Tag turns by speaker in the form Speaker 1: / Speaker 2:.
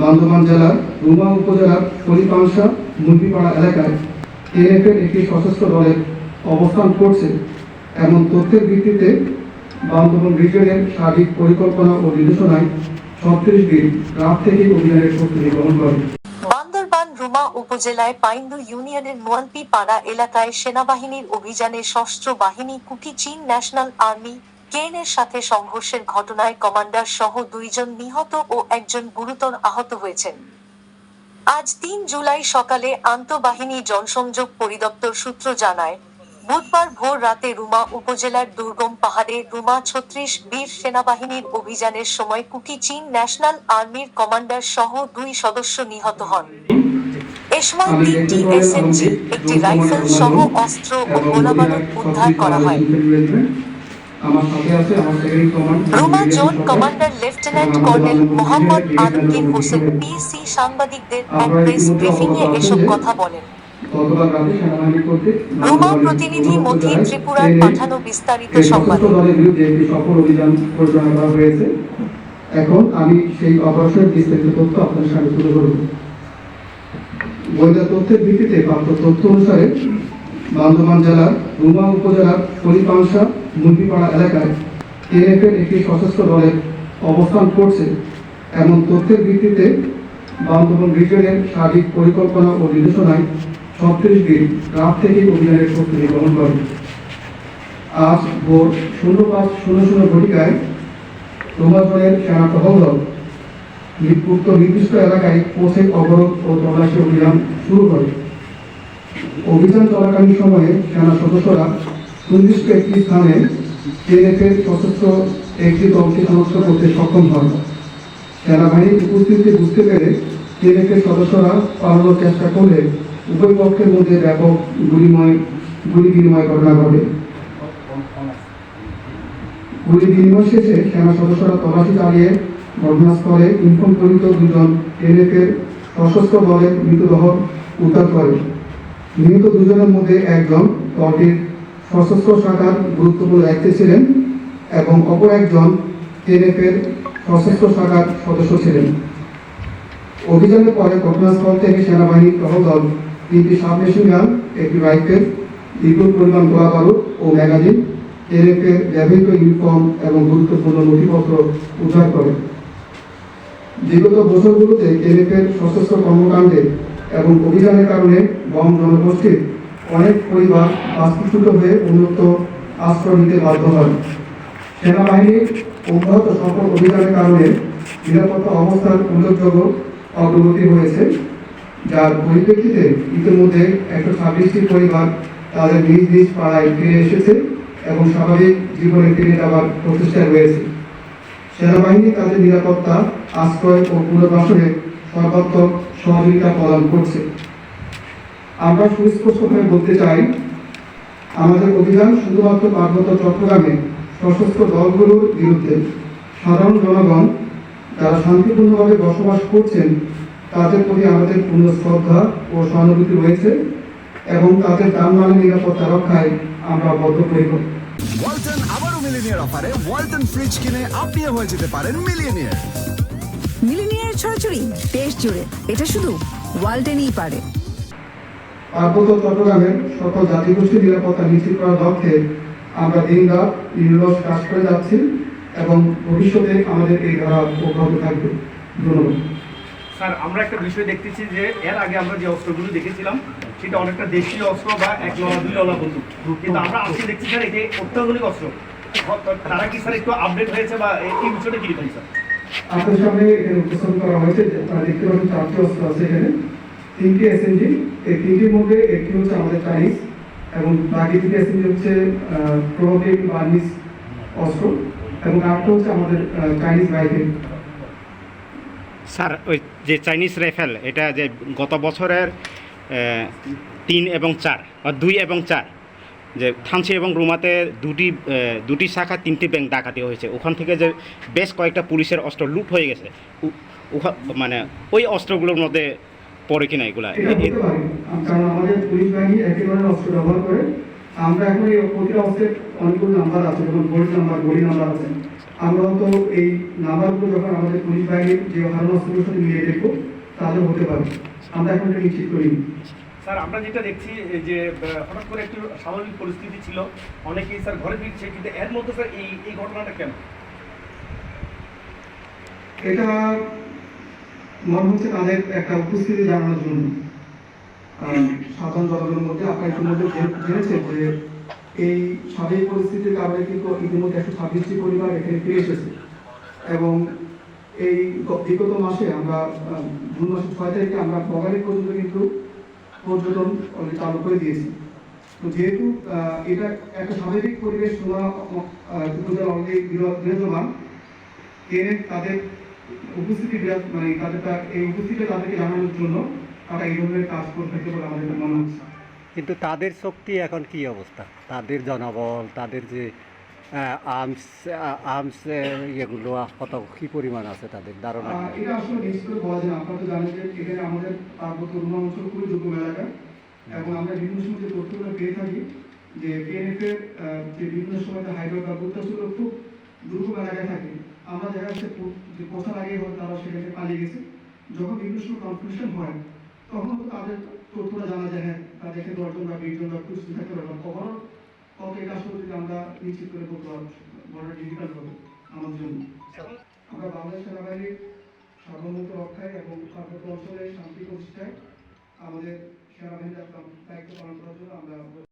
Speaker 1: বান্দরবান জেলার রুমা উপজেলার শরীফাংশা, মুরগিপাড়া এলাকায় এনএফের একটি সশস্ত্র দলের অবস্থান করছে। এমন তথ্যের ভিত্তিতে বান্দরবান রিজনের সার্বিক পরিকল্পনা ও নির্দেশনায় ছত্রিশ দিন রাত থেকে অভিযানের প্রস্তুতি গ্রহণ করে
Speaker 2: বান্দরবান রুমা উপজেলায় পাইন্দু ইউনিয়নের মোয়ালপি পাড়া এলাকায় সেনাবাহিনীর অভিযানে সশস্ত্র বাহিনী কুটি চীন ন্যাশনাল আর্মি কেএনের সাথে সংঘর্ষের ঘটনায় কমান্ডার সহ দুইজন নিহত ও একজন গুরুতর আহত হয়েছেন। আজ তিন জুলাই সকালে আন্তঃবাহিনী জনসংযোগ পরিদপ্তর সূত্র জানায় বুধবার ভোর রাতে রুমা উপজেলার দুর্গম পাহাড়ে রুমা ছত্রিশ বীর সেনাবাহিনীর অভিযানের সময় কুকি চীন ন্যাশনাল আর্মির কমান্ডার সহ দুই সদস্য নিহত হন। এ সময় তিনটি এসএমজি একটি রাইফেল সহ অস্ত্র ও গোলাবারুদ উদ্ধার করা হয়। Ruma zone commander lieutenant colonel Mohammad Alamgir Hossain PC সাংবাদিকদের এক প্রেস ব্রিফিংয়ে এসব কথা বলেন। রুমা প্রতিনিধি মথি ত্রিপুরার পাঠানো বিস্তারিত সংবাদ।
Speaker 1: এখন আমি সেই অপারেশনের বিস্তারিত তথ্য আপনাদের সামনে তুলে ধরব। গোয়েন্দা তথ্যের ভিত্তিতে প্রাপ্ত তথ্য অনুসারে বান্দরবান জেলার রুমা উপজেলার শরীফাংশা মুরগিপাড়া এলাকায় এনএফের একটি সশস্ত্র দলের অবস্থান করছে। এমন তথ্যের ভিত্তিতে বান্দরবান রিজনের সার্বিক পরিকল্পনা ও নির্দেশনায় ছত্রিশ দিন রাত থেকে অভিযানের প্রস্তুতি গ্রহণ করে আজ ভোর শূন্য পাঁচ শূন্য শূন্য ঘটিকায় রোমাজনের সেনা দল নির্দিষ্ট এলাকায় পৌঁছে অবরোধ ও তল্লাশি অভিযান শুরু করে। অভিযান চলাকালীন সময়ে সেনা সদস্যরা সুনির্দিষ্ট একটি স্থানে টিএনএফের সশস্ত্র একটি দলকে শনাক্ত করতে সক্ষম হন। সেনাবাহিনীর উপস্থিতি বুঝতে পেরে টিএনএফের সদস্যরা পালানোর চেষ্টা করলে উভয় পক্ষের মধ্যে ব্যাপক গুলিময় গুলি বিনিময় ঘটনা ঘটে। গুলি বিনিময় শেষে সেনা সদস্যরা তল্লাশি চালিয়ে ঘটনাস্থলে ইনফর্ম করিত দুজন এনএফের সশস্ত্র দলের মৃতদেহ উদ্ধার করে। নিহত দুজনের মধ্যে একজন দলটির সশস্ত্র শাখার গুরুত্বপূর্ণ দায়িত্বে ছিলেন এবং অপর একজন এনএফের সশস্ত্র শাখার সদস্য ছিলেন। অভিযানের পরে ঘটনাস্থল থেকে সেনাবাহিনীর টহল তিনটি সাবমেশিন গান একটি রাইফেল, বিপুল পরিমাণ গোলা বারুদ ও ম্যাগাজিন এনএফের ব্যবহৃত ইউনিফর্ম এবং গুরুত্বপূর্ণ নথিপত্র উদ্ধার করে। বিগত বছরগুলোতে এনএফের সশস্ত্র কর্মকাণ্ডে এবং অভিযানের কারণে বম জনগোষ্ঠীর অনেক পরিবার বাস্তুচ্যুত হয়ে উন্নত আশ্রয় নিতে বাধ্য হয়। সেনাবাহিনীর অব্যাহত সফল অভিযানের কারণে নিরাপত্তা অবস্থার উল্লেখযোগ্য অগ্রগতি হয়েছে, যার পরিপ্রেক্ষিতে ইতিমধ্যে একশো ছাব্বিশটি পরিবার তাদের নিজ নিজ পাড়ায় ফিরে এসেছে এবং স্বাভাবিক জীবনে ফিরে যাওয়ার প্রচেষ্টায় রয়েছে। সেনাবাহিনী তাদের নিরাপত্তা, আশ্রয় ও পুনর্বাসনে সর্বাত্মক সহযোগিতা প্রদান করছে। আমরা সুস্পষ্টভাবে বলতে চাই, আমাদের অভিযান শুধুমাত্র পার্বত্য চট্টগ্রামে সশস্ত্র দলগুলোর বিরুদ্ধে সাধারণ জনগণ যারা শান্তিপূর্ণভাবে বসবাস করছেন, তাদের প্রতি আমাদের পূর্ণ শ্রদ্ধা ও সহানুভূতি রয়েছে এবং তাদের যানবাহনের নিরাপত্তা রক্ষায় আমরা বদ্ধপরিকর।
Speaker 3: ওয়ালটন আবারও মিলিনিয়ার অফারে ওয়ালটন ফ্রিজ কিনে আপনিও হয়ে যেতে পারেন মিলিয়নিয়ার।
Speaker 4: ছড়াছড়ি দেশ জুড়ে। এটা শুধু ওয়ালটেনই পারে।
Speaker 1: পার্বত্য চট্টগ্রামের সকল জাতিগোষ্ঠীর নিরাপত্তা নিশ্চিত করার লক্ষ্যে আমরা দিন রাত নিরলস কাজ করে যাচ্ছি এবং ভবিষ্যতে আমাদের এই ধারা অব্যাহত থাকবে। ধন্যবাদ।
Speaker 5: স্যার আমরা একটা বিষয় দেখতেছি যে এর আগে আমরা যে অস্ত্রগুলো দেখেছিলাম সেটা অনেকটা দেশীয় অস্ত্র বা এক লড়া দুই লড়া বন্দুক। কিন্তু আমরা আজকে দেখছি স্যার এটি অত্যাধুনিক অস্ত্র। তারা কি স্যার একটু আপডেট হয়েছে বা এই এই বিষয়টা কীরকম স্যার?
Speaker 1: আপনাদের সামনে এখানে উপস্থাপন করা হয়েছে আপনারা দেখতে চারটি অস্ত্র আছে এখানে। তিনটি এসএনজি এই তিনটির মধ্যে একটি হচ্ছে আমাদের চাইনিজ এবং বাকি এসএনজি হচ্ছে প্রভাবিক বার্মিস অস্ত্র, এবং হচ্ছে আমাদের চাইনিজ রাইফেল
Speaker 6: স্যার, ওই যে চাইনিজ রাইফেল এটা যে গত বছরের তিন এবং চার, বা দুই এবং চার। যে থানচি এবং রুমাতে দুটি দুটি শাখা, তিনটি ব্যাংক ডাকাতি হয়েছে। ওখান থেকে যে বেশ কয়েকটা পুলিশের অস্ত্র লুট হয়ে গেছে। মানে ওই অস্ত্রগুলোর মধ্যে পড়ে কিনা এগুলা?
Speaker 1: আমরা এখন এই অস্ত্রের অনেকগুলো নাম্বার আছে নাম্বার গড়ি নাম্বার আছে। আমরা তো এই নাম্বারগুলো যখন আমাদের পুলিশ বাহিনীর যে অস্ত্রের সাথে মিলিয়ে তাহলে হতে পারে। আমরা এখন এটা নিশ্চিত করিনি।
Speaker 5: স্যার, আমরা যেটা দেখছি যে হঠাৎ করে একটু স্বাভাবিক পরিস্থিতি ছিল। অনেকেই স্যার ঘরে ফিরছে, কিন্তু এর মধ্যে স্যার এই এই ঘটনাটা কেন?
Speaker 1: এটা মনে হচ্ছে তাদের একটা উপস্থিতি জানানোর জন্য। সাধারণ জনগণের মধ্যে আপনার ইতিমধ্যে জে- জেনেছেন যে এই স্বাভাবিক পরিস্থিতির কারণে কিন্তু ইতিমধ্যে একশো ছাব্বিশটি পরিবার এখানে ফিরে এসেছে। এবং এই বিগত মাসে আমরা জুন মাসের ছয় তারিখে আমরা বগারি পর্যন্ত কিন্তু পর্যটন চালু করে দিয়েছি। তো যেহেতু এটা একটা স্বাভাবিক পরিবেশ বিরাজমান তাদের উপস্থিতি বিরাজ মানে তাদের এই তাদেরকে জানানোর জন্য তারা এই ধরনের কাজ করে থাকতে বলে আমাদের মনে হচ্ছে।
Speaker 7: কিন্তু তাদের শক্তি এখন কি অবস্থা? তাদের জনবল, তাদের যে আর্মস আর্মস এগুলো কত কি পরিমাণ আছে তাদের ধারণা?
Speaker 1: এটা আসলে নিশ্চিত করে বলা যায় আপনারা তো জানেন যে এখানে আমাদের পার্বত্য রুমা অঞ্চল খুবই দুর্গম এলাকা। এবং আমরা বিভিন্ন সময় যে তথ্যগুলো পেয়ে থাকি যে পিএনএফ এর যে বিভিন্ন সময় হাইড্রো বা গুপ্তাচুর খুব দুর্গম এলাকায় থাকে। আমরা দেখা যাচ্ছে যে পৌঁছার আগে তারা সেখানে পালিয়ে গেছে। যখন বিভিন্ন সময় কনফিউশন হয় তখন তাদের তথ্যটা জানা যায় হ্যাঁ তাদের এখানে দশজন বা বিশ জন বা কিছু থাকতে পারে। কখনো কত কাজ করতে যদি আমরা নিশ্চিত করে পারব বড় ডিজিটাল হবে আমাদের জন্য। আমরা বাংলাদেশ সেনাবাহিনীর সার্বভৌমত্ব রক্ষায় এবং পার্বত্য অঞ্চলে শান্তি প্রতিষ্ঠায় আমাদের সেনাবাহিনীর দায়িত্ব পালন করার জন্য আমরা